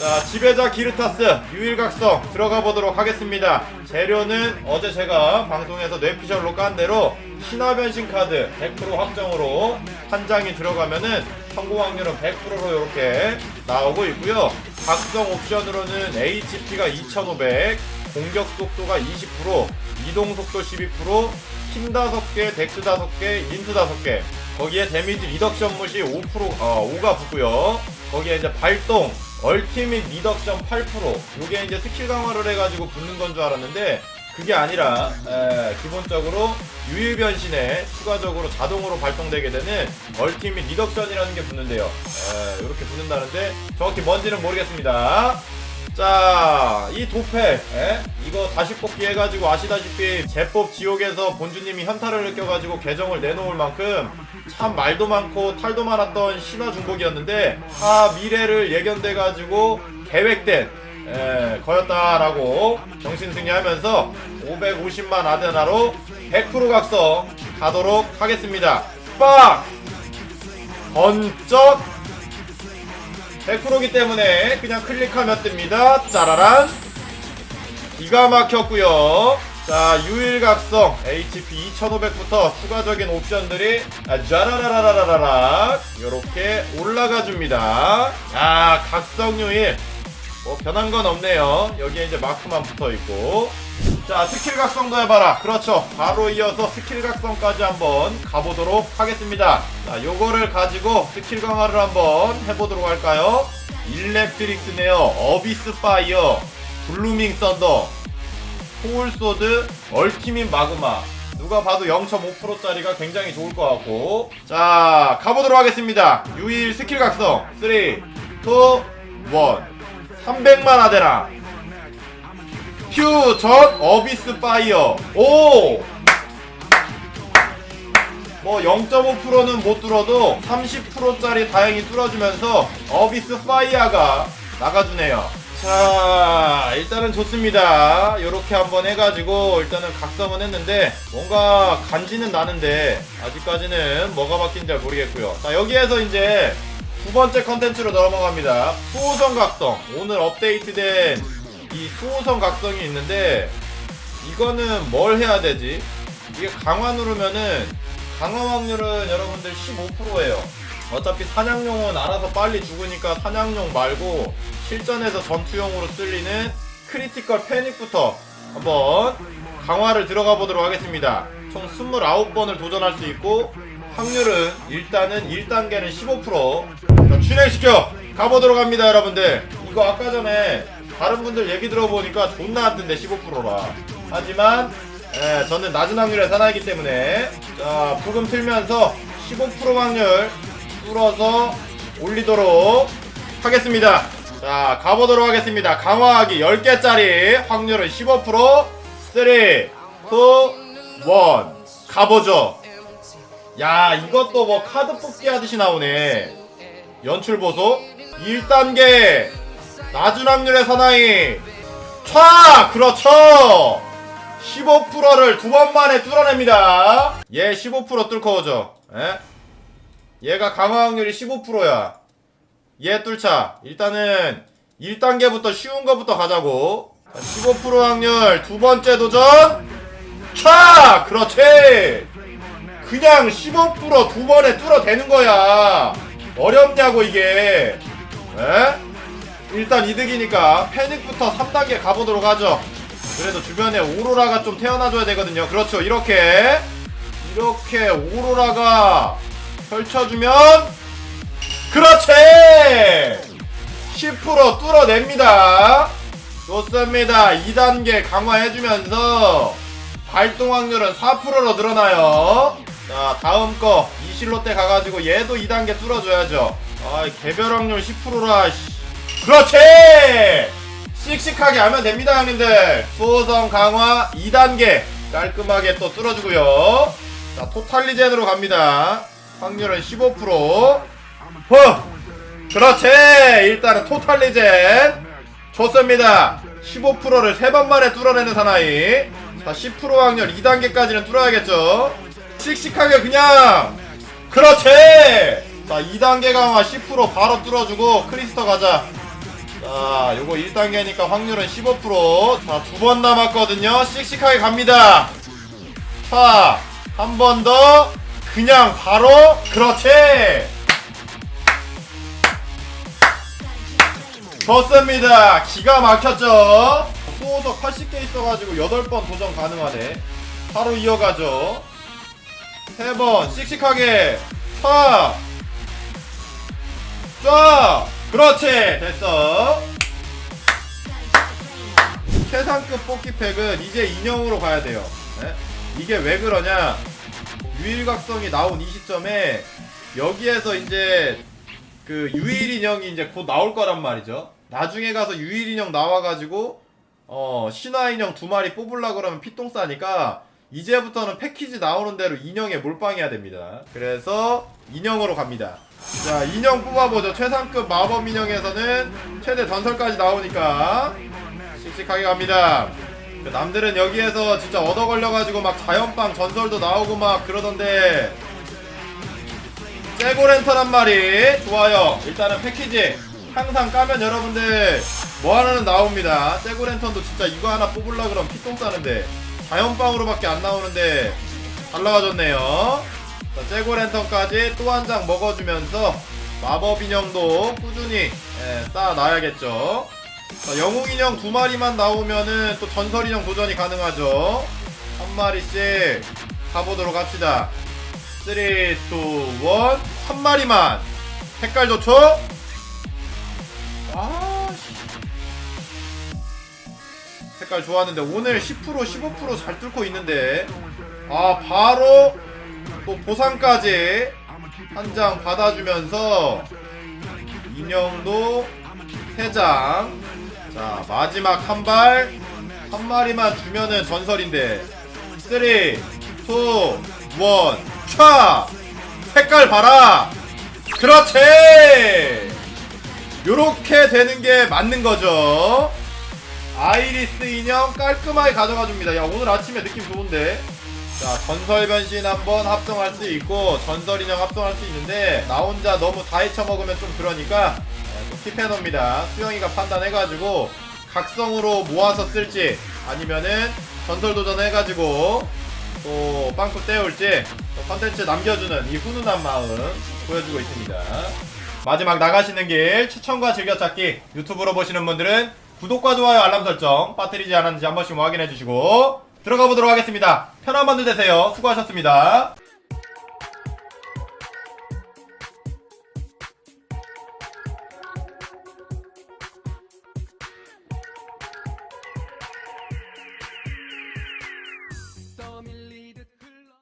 자, 지배자 기르타스 유일각성 들어가 보도록 하겠습니다. 재료는 어제 제가 방송에서 뇌피셜로 깐 대로 신화 변신 카드 100% 확정으로 한 장이 들어가면은 성공 확률은 100%로 이렇게 나오고 있고요. 각성 옵션으로는 HP가 2500, 공격 속도가 20%, 이동 속도 12%, 힘 5개, 덱스 5개, 인트 5개. 거기에 데미지 리덕션 무시 5% 어, 5가 붙고요. 거기에 이제 발동, 얼티밋 리덕션 8%. 요게 이제 스킬 강화를 해가지고 붙는 건 줄 알았는데 그게 아니라 에, 기본적으로 유일 변신에 추가적으로 자동으로 발동되게 되는 얼티밋 리덕션이라는 게 붙는데요. 에, 이렇게 붙는다는데 정확히 뭔지는 모르겠습니다. 자, 이 도패, 에? 이거 다시 뽑기 해가지고 아시다시피 제법 지옥에서 본주님이 현타를 느껴가지고 계정을 내놓을 만큼 참 말도 많고 탈도 많았던 신화 중복이었는데 아 미래를 예견돼가지고 계획된 에, 거였다라고 정신 승리하면서 550만 아데나로 100% 각성 가도록 하겠습니다. 빡! 번쩍 100%기 때문에 그냥 클릭하면 뜹니다. 짜라란. 기가 막혔고요. 자, 유일각성 HP 2500부터 추가적인 옵션들이 아, 짜라라라라라라 이렇게 올라가 줍니다. 아, 각성 유일. 뭐 변한 건 없네요. 여기에 이제 마크만 붙어 있고. 자, 스킬 각성도 해봐라. 그렇죠. 바로 이어서 스킬 각성까지 한번 가보도록 하겠습니다. 자, 요거를 가지고 스킬 강화를 한번 해보도록 할까요? 일렉트릭스네요. 어비스 파이어, 블루밍 썬더, 포울소드, 얼티밋 마그마. 누가 봐도 0.5%짜리가 굉장히 좋을 것 같고. 자, 가보도록 하겠습니다. 유일 스킬 각성. 3, 2, 1. 300만 아데나. 퓨 전 어비스 파이어 오! 뭐 0.5%는 못 뚫어도 30%짜리 다행히 뚫어주면서 어비스 파이어가 나가주네요. 자 일단은 좋습니다. 요렇게 한번 해가지고 일단은 각성은 했는데 뭔가 간지는 나는데 아직까지는 뭐가 바뀐지 잘 모르겠고요. 자 여기에서 이제 두 번째 컨텐츠로 넘어갑니다. 수호성 각성. 오늘 업데이트된 이 수호성 각성이 있는데 이거는 뭘 해야 되지? 이게 강화 누르면은 강화 확률은 여러분들 15%예요. 어차피 사냥용은 알아서 빨리 죽으니까 사냥용 말고 실전에서 전투용으로 쓸리는 크리티컬 패닉부터 한번 강화를 들어가 보도록 하겠습니다. 총 29번을 도전할 수 있고 확률은 일단은 1단계는 15% 자, 진행시켜 가보도록 합니다 여러분들 이거 아까 전에 다른 분들 얘기 들어보니까 존나 왔던데 15%라 하지만 예, 저는 낮은 확률의 사나이기 때문에 자 부금 틀면서 15% 확률 뚫어서 올리도록 하겠습니다. 자 가보도록 하겠습니다. 강화하기 10개짜리 확률은 15% 3 2 1 가보죠. 야 이것도 뭐 카드 뽑기 하듯이 나오네. 연출 보소. 1단계 낮은 확률의 사나이. 촤 그렇죠. 15%를 두 번 만에 뚫어냅니다. 얘 15% 뚫고 오죠. 에? 얘가 강화 확률이 15%야. 얘 뚫자. 일단은 1단계부터 쉬운 거부터 가자고. 자, 15% 확률 두 번째 도전. 촤 그렇지. 그냥 15%두 번에 뚫어대는 거야. 어렵냐고 이게. 에? 일단 이득이니까 패닉부터 3단계 가보도록 하죠. 그래도 주변에 오로라가 좀 태어나줘야 되거든요. 그렇죠. 이렇게 이렇게 오로라가 펼쳐주면 그렇지! 10% 뚫어냅니다. 좋습니다. 2단계 강화해주면서 발동 확률은 4%로 늘어나요. 자 다음 거. 이실로 때 가가지고 얘도 2단계 뚫어줘야죠. 아 개별 확률 10%라 그렇지! 씩씩하게 하면 됩니다 형님들. 수호성 강화 2단계 깔끔하게 또 뚫어주고요. 자 토탈리젠으로 갑니다. 확률은 15% 허! 그렇지! 일단은 토탈리젠. 좋습니다. 15%를 3번 만에 뚫어내는 사나이. 자 10% 확률 2단계까지는 뚫어야겠죠? 씩씩하게 그냥! 그렇지! 자 2단계 강화 10% 바로 뚫어주고 크리스터 가자 자, 요거 1단계니까 확률은 15%. 자, 두 번 남았거든요. 씩씩하게 갑니다. 자, 한 번 더. 그냥 바로. 그렇지! 좋습니다. 기가 막혔죠? 수호석 80개 있어가지고 8번 도전 가능하네. 바로 이어가죠. 3번, 씩씩하게. 차! 쫙! 그렇지! 됐어. 최상급 뽑기팩은 이제 인형으로 가야 돼요. 네? 이게 왜 그러냐? 유일각성이 나온 이 시점에 여기에서 이제 그 유일 인형이 이제 곧 나올 거란 말이죠. 나중에 가서 유일 인형 나와가지고 어 신화 인형 두 마리 뽑으려 그러면 피똥 싸니까 이제부터는 패키지 나오는 대로 인형에 몰빵해야 됩니다. 그래서 인형으로 갑니다. 자 인형 뽑아보죠. 최상급 마법 인형에서는 최대 전설까지 나오니까 씩씩하게 갑니다. 그 남들은 여기에서 진짜 얻어 걸려가지고 막 자연빵 전설도 나오고 막 그러던데 한 마리 좋아요 일단은 패키지 항상 까면 여러분들 뭐 하나는 나옵니다 재고랜턴도 진짜 이거 하나 뽑으려 그러면 피똥 싸는데 자연빵으로밖에 안 나오는데 잘 나와줬네요 자 재고랜턴까지 또 한 장 먹어주면서 마법 인형도 꾸준히 예, 쌓아놔야겠죠 자, 영웅 인형 두 마리만 나오면은 또 전설 인형 도전이 가능하죠 한 마리씩 가보도록 합시다 3, 2, 1. 한 마리만. 색깔 좋죠? 색깔 좋았는데 오늘 10% 15%잘 뚫고 있는데 아 바로 또 보상까지 한 장 받아주면서 인형도 3장 자 마지막 한 발 한 마리만 주면은 전설인데 3 2 1 차! 색깔 봐라! 그렇지! 요렇게 되는 게 맞는 거죠. 아이리스 인형 깔끔하게 가져가 줍니다. 야, 오늘 아침에 느낌 좋은데? 자, 전설 변신 한번 합성할 수 있고, 전설 인형 합성할 수 있는데, 나 혼자 너무 다 헤쳐먹으면 좀 그러니까, 네, 또 킵해놓습니다. 수영이가 판단해가지고, 각성으로 모아서 쓸지, 아니면은, 전설 도전 해가지고, 또 빵꾸 때울지 또 컨텐츠 남겨주는 이 훈훈한 마음 보여주고 있습니다. 마지막 나가시는 길 추천과 즐겨찾기 유튜브로 보시는 분들은 구독과 좋아요 알람 설정 빠뜨리지 않았는지 한 번씩 확인해 주시고 들어가 보도록 하겠습니다. 편한 밤들 되세요. 수고하셨습니다.